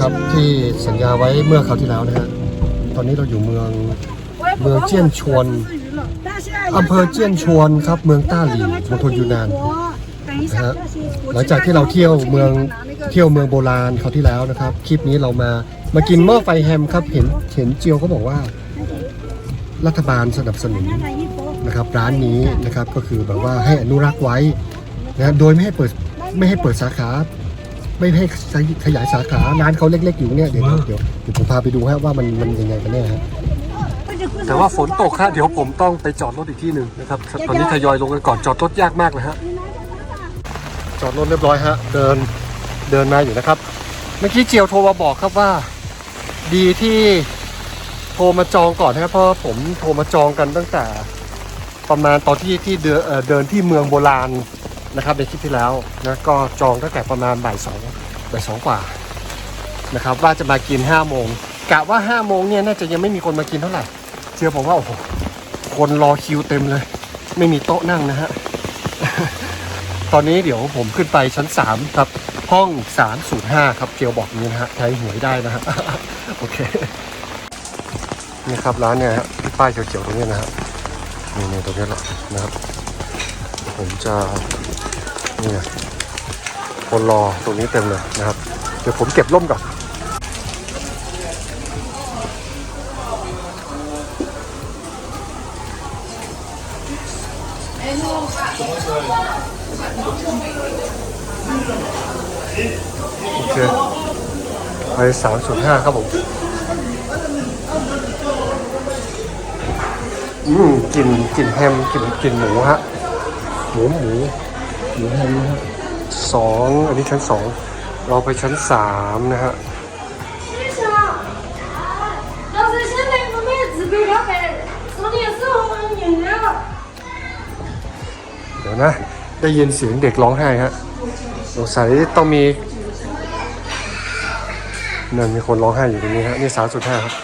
นะครับที่สัญญาไว้เมื่อคราวที่แล้วนะฮะตอนนี้เราอยู่เมืองเมืองเจียนชวนอำเภอเจียนชวนครับ เมืองต้าหลีมณฑลยูนานนะฮะหลังจากที่เราเที่ยวเมืองเที่ยวเมืองโบราณคราวที่แล้วนะครับคลิปนี้เรามามากินหม้อไฟแฮมครับเห็นเห็นเจียวเขาบอกว่า รัฐบาลสนับสนุนนะครับร้านนี้นะครับก็คือแบบว่าให้อนุรักษ์ไว้นะโดยไม่ให้เปิดไม่ให้เปิดสาขา ไม่ให้ขยายสาขา ร้านเขาเล็ก ๆ อยู่เนี่ย เดี๋ยวเดี๋ยวเดี๋ยวผมพาไปดูฮะว่ามันมันยังไงกันแน่ฮะแต่ว่าฝนตกฮะเดี๋ยวผมต้องไปจอดรถอีกที่หนึ่งนะครับ ตอนนี้ทยอยลงกันก่อนจอดรถยากมากเลยฮะ จอดรถเรียบร้อยฮะ เดินเดินมาอยู่นะครับ เมื่อกี้เจียวโทรมาบอกครับว่า ดีที่โทรมาจองก่อนนะครับเพราะผมโทรมาจองกันตั้งแต่ประมาณตอนที่ที่เดินเอ่อเดินที่เมืองโบราณ นะครับในคลิปที่แล้วนะก็จองตั้งแต่ประมาณบ่ายสองบ่ายสองกว่านะครับว่าจะมากิน5้าโมงกะว่า5้าโมงเนี่ยน่าจะยังไม่มีคนมากินเท่าไหร่เชื่อผมว่าโอ้โหคนรอคิวเต็มเลย ไม่มีโต๊ะนั่งนะฮะตอนนี้เดี๋ยวผมขึ้นไปชั้น3ครับห้อง305ครับเจียวบอกนี้นะฮะใช้หวยได้นะฮะโอเคนี่ครับร้านเนี่ยฮะป้ายเขียวๆตรงนี้นะฮะนี่นี่ตรงนี้แหละนะครับผมจะ นี่ไงคนรอตรงนี้เต็มเลยนะครับ เดี๋ยวผมเก็บร่มก่อนโอเคไปสามสุดห้าครับผม อืมกลิ่นกลิ่นแฮมกลิ่นกลิ่นหมูฮะ หมูหมู อยู่ข้างนนี้ครับสองอันนี้ชั้นสองเราไปชั้นสามนะฮะเดี๋ยวนะ ได้ยินเสียงเด็กร้องไห้ฮะสงสัยต้องมีนั่นมีคนร้องไห้อยู่ตรงนี้ฮะนี่สามสุดท้ายครับ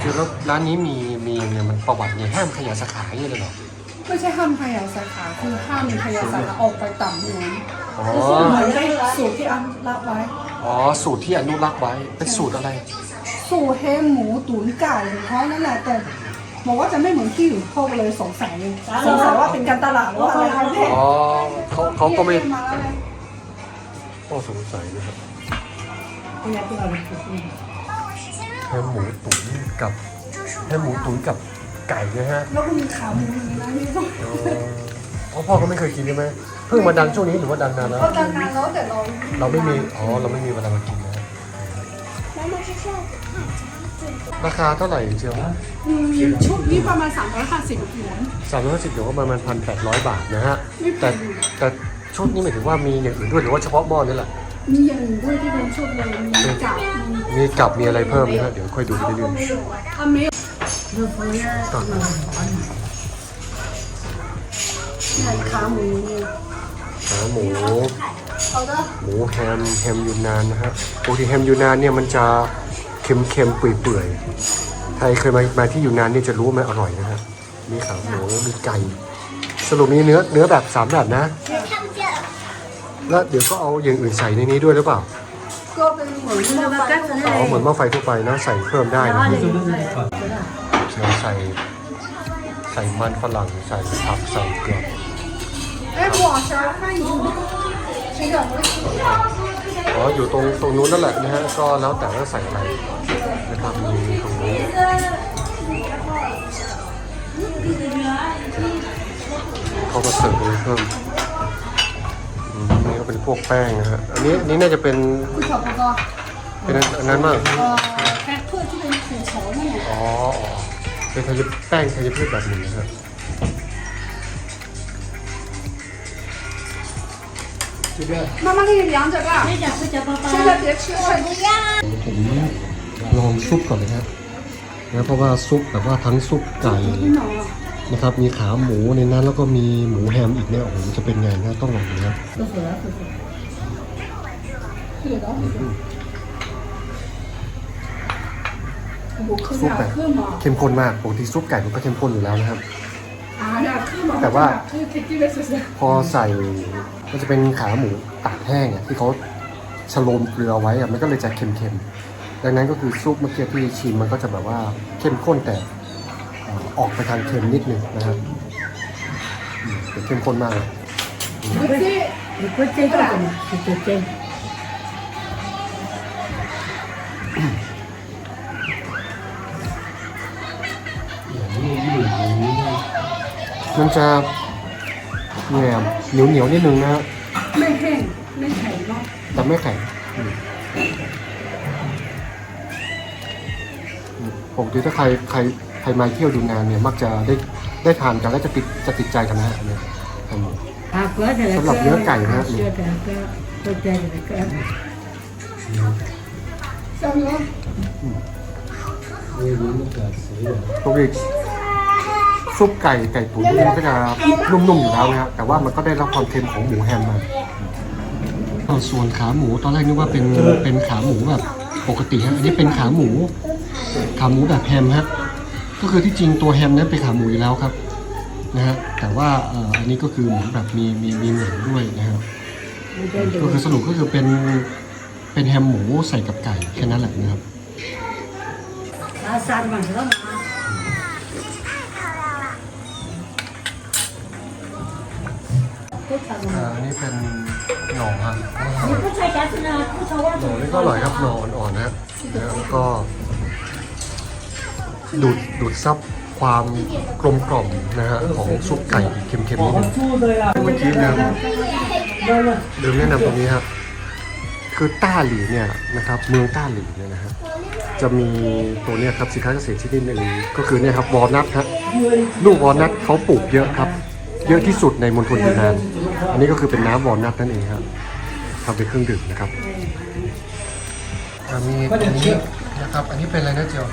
คือร้านนี้มีมีเนี่ยมันประวัติเนี่ยห้ามขยะสาขาเนี่ยเลยหรอ ไม่ใช่ห้ามขยายสาขาคือห้ามมีขยายสาขาออกไปต่ำนู้นอ๋อ เหมือนได้สูตรที่อันรับไว้ อ๋อ สูตรที่อนุรักษ์ไว้ เป็นสูตรอะไร สูตรเฮมหมูตุ๋นไก่ของเขานั่นแหละแต่บอกว่าจะไม่เหมือนที่อื่นเขาก็เลยสงสัยสงสัยว่าเป็นการตลาดหรือว่าอะไรกันแน่อ๋อเขาเขาก็ไม่มาแล้วไงก็สงสัยนะครับเนี่ยที่เราเป็นสูตรแฮมหมูตุ๋นกับแฮมหมูตุ๋นกับ ไก่นะฮะแล้วก็มีขาหมูอย่างนี้นะนี่ต้องอ๋อเพราะพ่อก็ไม่เคยกินใช่ไหมเพิ่งมาดังช่วงนี้หรือว่าดังนานแล้ว ก็ดังนานแล้วแต่เราเราไม่มี อ๋อ เราไม่มีเวลามากินนะฮะราคาเท่าไหร่เชียวอืมชุดนี้ประมาณ350หยวนสามร้อยห้าสิบเดี๋ยวก็ประมาณพันแปดร้อยบาทนะฮะ แต่แต่ชุดนี้หมายถึงว่ามีอย่างอื่นด้วยหรือว่าเฉพาะหม้อนี่แหละ มีอย่างอื่นด้วยที่เป็นชุดเลยมีกับมีมีกับมีอะไรเพิ่มนะฮะ เดี๋ยวค่อยดูไปเรื่อย ดูโฟลเลอร์หมูร้อนขาหมูขาหมู เอาด้อหมูแฮมแฮมยูนานนะฮะปกติแฮมยูนานเนี่ยมันจะเค็มเค็มเปื่อยเปื่อยใครเคยมามาที่ยูนานเนี่ยจะรู้ว่ามันอร่อยนะฮะมีขาหมูมีไก่ สรุปมีเนื้อเนื้อแบบสามแบบนะ แล้วเดี๋ยวก็เอาอย่างอื่นใส่ในนี้ด้วยหรือเปล่าก็เป็นเหมือนหม้อไฟทั่วไปเนหะใส่เพิ่มได้นะ เราใส่ใส่มันฝรั่งใส่ผักใส่เกลือเอ้ยบอกฉันไม่อยู่ฉันอยากไปอ๋ออยู่ตรงตรงนู้นนั่นแหละนะฮะก็แล้วแต่ว่าใส่อะไรนะครับมีตรงนี้เขาก็เสิร์ฟเพิ่มนี่ก็เป็นพวกแป้งนะฮะอันนี้นี่น่าจะเป็นเป็นอันนั้นมากแป้งเพื่อที่เป็นถั่วเฉาเนี่ยอ๋อ เป็นธัญแป้งธัญพืชแบบหนึ่งนะฮะ 妈妈给你量着吧，没讲是叫爸爸。现在别吃太多。 ผมลองซุปก่อนเลยครับนะเพราะว่าซุปแบบว่าทั้งซุปไก่ 真的啊， นะครับ มีขาหมูในนั้นแล้วก็มีหมูแฮมอีกเนี่ยโอ้โหจะเป็นไงนะต้องลองดูนะ 喝水了， ซุปแนะเข้มข้นมากปกติซุปไก่มันก็เข้มข้นอยู่แล้วนะครับ แต่ว่าพอใส่ก็จะเป็นขาหมูตากแห้งที่เขาชโลมเกลือไว้มันก็เลยจะเค็มๆ ดังนั้นก็คือซุปเมื่อกี้ที่ชิมมันก็จะแบบว่าเข้มข้นแต่ออกไปทางเค็มนิดนึงนะครับเข้มข้นมากเลย มันจะแหนมเหนียวเหนียวนิดนึงนะฮะไม่แห้งไม่แข็งเนาะแต่ไม่แข็งปกติถ้าใครใครใครมาเที่ยวดูงานเนี่ย มักจะได้ได้ทานกันแล้จะติดจะติดใจกันนะฮะเนี่ยแฮมหมูสำหรับเนื้อไก่นะฮะเนี่ยจำเนาะ Publix ซุปไก่ไก่ตุ๋นมันก็จะนุ่มๆอยู่แล้วนะครับแต่ว่ามันก็ได้รับความเค็มของหมูแฮมมาเอ่อส่วนขาหมูตอนแรกนึกว่าเป็นเป็นขาหมูแบบปกติฮะอันนี้เป็นขาหมู ขาหมูแบบแฮมฮะก็คือที่จริงตัวแฮมนั้นเป็นขาหมูอยู่แล้วครับนะฮะแต่ว่าอันนี้ก็คือเหมือนแบบมีมีมีหนังด้วยนะครับก็คือสรุปก็คือเป็นเป็นแฮมหมูใส่กับไก่แค่นั้นแหละนะครับ อ่านี่เป็นหน่อฮะหน่อนี่ก็อร่อยครับหน่ออ่อนๆนะครับแล้วก็ ดูดดูดซับความกลมกล่อมนะฮะของซุปไก่เค็มๆนิดนึง เมื่อกี้ลืมลืมแนะนำตรงนี้ครับ คือต้าหลีเนี่ยนะครับเมืองต้าหลีเนี่ยนะฮะจะมีตัวเนี้ยครับสินค้าเกษตรชนิดหนึ่งก็คือเนี่ยครับวอลนัทครับลูกวอลนัทเขาปลูกเยอะครับ เยอะที่สุดในมณฑลยูนาน อันนี้ก็คือเป็นน้ำวอลนัทนั่นเองครับทำเป็นเครื่องดื่มนะครับอ่ามีอันนี้นะครับ อันนี้เป็นอะไรนะเจียว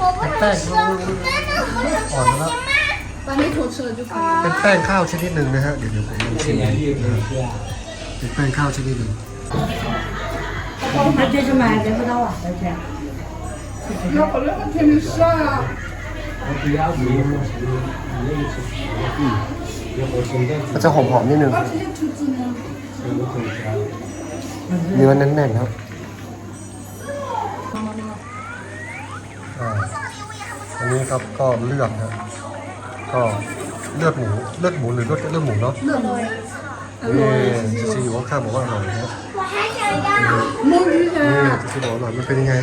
我不能吃，真的很 อ่อนแล้ว 把你口吃了就可以 เป็นแป้งข้าวชนิดหนึ่งนะฮะ เดี๋ยวเดี๋ยวผมลองชิมดูเป็นแป้งข้าวชนิดหนึ่ง 那这是买得不到啊，而且。要把那个甜米蒜啊 มันจะหอมๆนิดนึงเนื้อแน่นๆครับอันนี้ครับก็เลือดนะก็เลือดหมูเลือดหมูหรือเลือดเลือดหมูเนาะเลือดหมูเออซีบอกข้าบอกว่าอร่อยนะฮบนี่ซีบอกอร่อยมันเป็นยังไง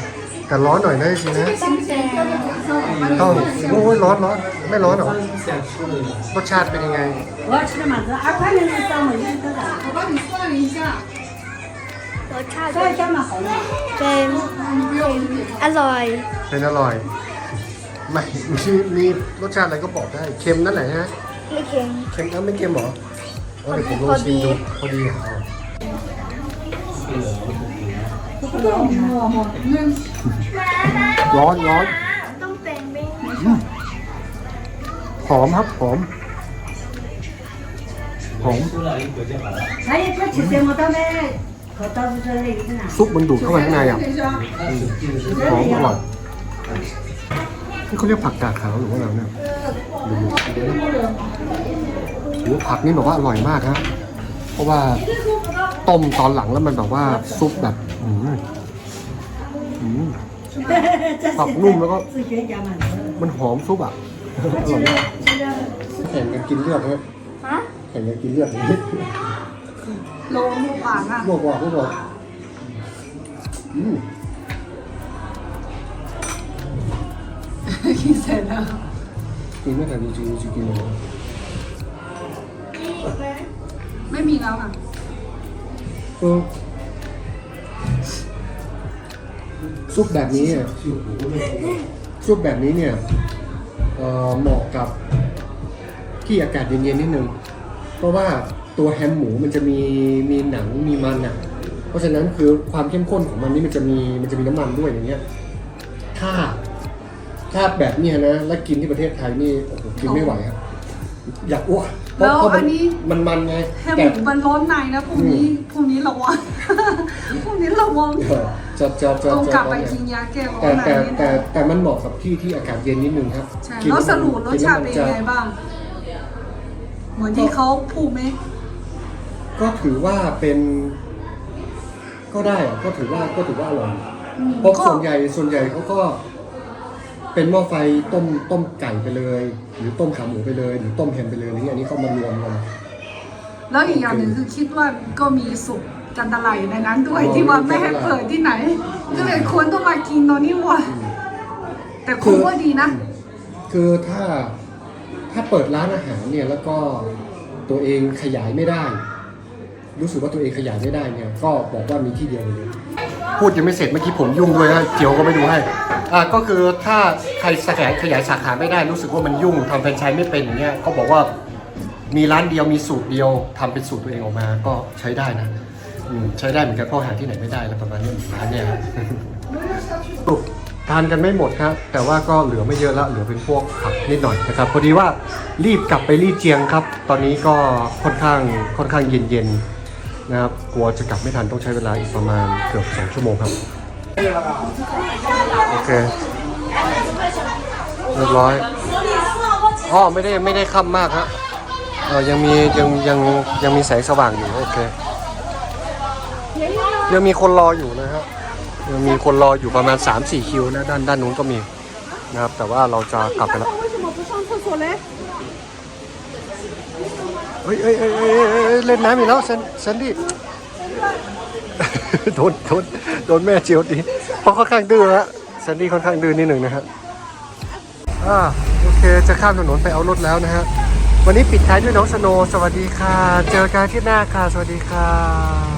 แต่ร้อนหน่อยนะจีซีนะ 行不行要在晚上把你 ต้องโอ้ยร้อนร้อนไม่ร้อนหรอรสชาติเป็นยังไง 我要吃的嘛子，二块钱是三块钱多少？我帮你算了一下我差算一下嘛，好了。对，你不要我就给 อร่อย เป็นอร่อย ไม่มีมีรสชาติอะไรก็บอกได้ เค็มนั่นแหละฮะ ไม่เค็ม เค็มแล้วไม่เค็มเหรอเอาเดี๋ยวผมลองชิมดู พอดีอ่ะ ร้อนร้อนหอมครับหอมหอมซุปมันดูดเข้าไปข้างในอะหอมอร่อยนี่เขาเรียกผักกาดขาวหรือว่าอะไรเนี่ยดูดโอ้ผักนี่บอกว่าอร่อยมากครับเพราะว่า ต้มตอนหลังแล้วมันแบบว่าซุปแบบอืมอืมสับนุ่มแล้วก็มันหอมซุปอะเห็นยมกันกินเลือดเลยเห็นกันกินเลือดนี่โลมูกวางอะบวกว่าบวกว่าอืมกินเสร็จแล้วกินไม่ทันจริงจริงกินเลยไม่มีแล้วค่ะ ซุปแบบนี้อะซุปแบบนี้เนี่ยเหมาะกับที่อากาศเย็นๆนิดนึง เพราะว่าตัวแฮมหมูมันจะมีมีหนังมีมันอะ เพราะฉะนั้นคือความเข้มข้นของมันนี่มันจะมีมันจะมีน้ำมันด้วยอย่างเงี้ย ถ้าถ้าแบบเนี้ยนะ แล้วกินที่ประเทศไทยนี่โอ้โหกินไม่ไหวครับ อยากอ้วก แล้วเพราะมัอันนี้มันมันไงแค่หแต่มูมันร้อนในนะพรุ่งนี้พรุ่งนี้ระวังพรุ่งนี้ระวังเออจะจะจะต้องจะกลับไปเนี่ยกินยาแก้ร้อแต่นในแต่นิดแต่นึงแต่มันเหมาะกับที่ที่อากาศเย็นนิดนึงครับใช่กินแล้วสมันรุปรสชาติเป็นยังไงกิบ้างเหมือนที่เขาพูดไหมก็ถือว่าเป็น ก็ก็ได้อะก็ถือว่าก็ถือว่าอร่อยเพราะส่วนใหญ่ส่วนใหญ่เขาก็ เป็นหม้อไฟต้มต้มไก่ไปเลย หรือต้มขาหมูไปเลย หรือต้มแฮมไปเลยอะไรเงี้ยอันนี้เขามารวมกัน แล้วอีกอย่างหนึ่งคือคิดว่าก็มีสุกกันตะไลในนั้นด้วยอ๋อที่ว่าไม่ให้เปิดที่ไหน ก็เลยควรต้องมากินตอนนี้ว่ะแต่คุ้มว่าดีนะ คือถ้าถ้าเปิดร้านอาหารเนี่ยแล้วก็ตัวเองขยายไม่ได้ รู้สึกว่าตัวเองขยายไม่ได้เนี่ยก็บอกว่ามีที่เดียวเลย พูดยังไม่เสร็จเมื่อกี้ผมยุ่งด้วยนะเจียวก็ไม่ดูให้อ่าก็คือถ้าใครขยายขยายสาขาไม่ได้รู้สึกว่ามันยุ่งทำแฟรนไชส์ไม่เป็นอย่างเงี้ยก็บอกว่ามีร้านเดียวมีสูตรเดียวทำเป็นสูตรตัวเองออกมาก็ใช้ได้นะอืมใช้ได้เหมือนกันเพราะหาที่ไหนไม่ได้แล้วประมาณนี้ร้านเนี่ยครับ ทานกันไม่หมดครับ แต่ว่าก็เหลือไม่เยอะละเหลือเป็นพวกผักนิดหน่อยนะครับพอดีว่ารีบกลับไปรีดเจียงครับ ตอนนี้ก็ค่อนข้างค่อนข้างเย็นๆ นะครับกลัวจะกลับไม่ทันต้องใช้เวลาอีกประมาณเกือบสองชั่วโมงครับ โอเค เรียบร้อยพ่อไม่ได้ไม่ได้ค่ำมากฮะเออยังมียังยังยังมีแสงสว่างอยู่โอเคยังมีคนรออยู่นะครับยังมีคนรออยู่ประมาณ 3-4 คิวนะด้านด้านนู้นก็มีนะครับแต่ว่าเราจะกลับไปแล้ว เฮ้ยเฮ้ยเฮ้ยเฮ้ยเฮ้ยเล่นน้ำอีกแล้วเซนเซนดี้ โดนโดนโดนแม่เจียวดีเพราะค่อนข้างดื้อฮะเซนดี้ค่อนข้างดื้อนิดหนึ่งนะฮะอ่าโอเคจะข้ามถนนไปเอารถแล้วนะฮะวันนี้ปิดท้ายด้วยน้องสโนว์สวัสดีค่ะ เจอกันที่หน้าค่ะ สวัสดีค่ะ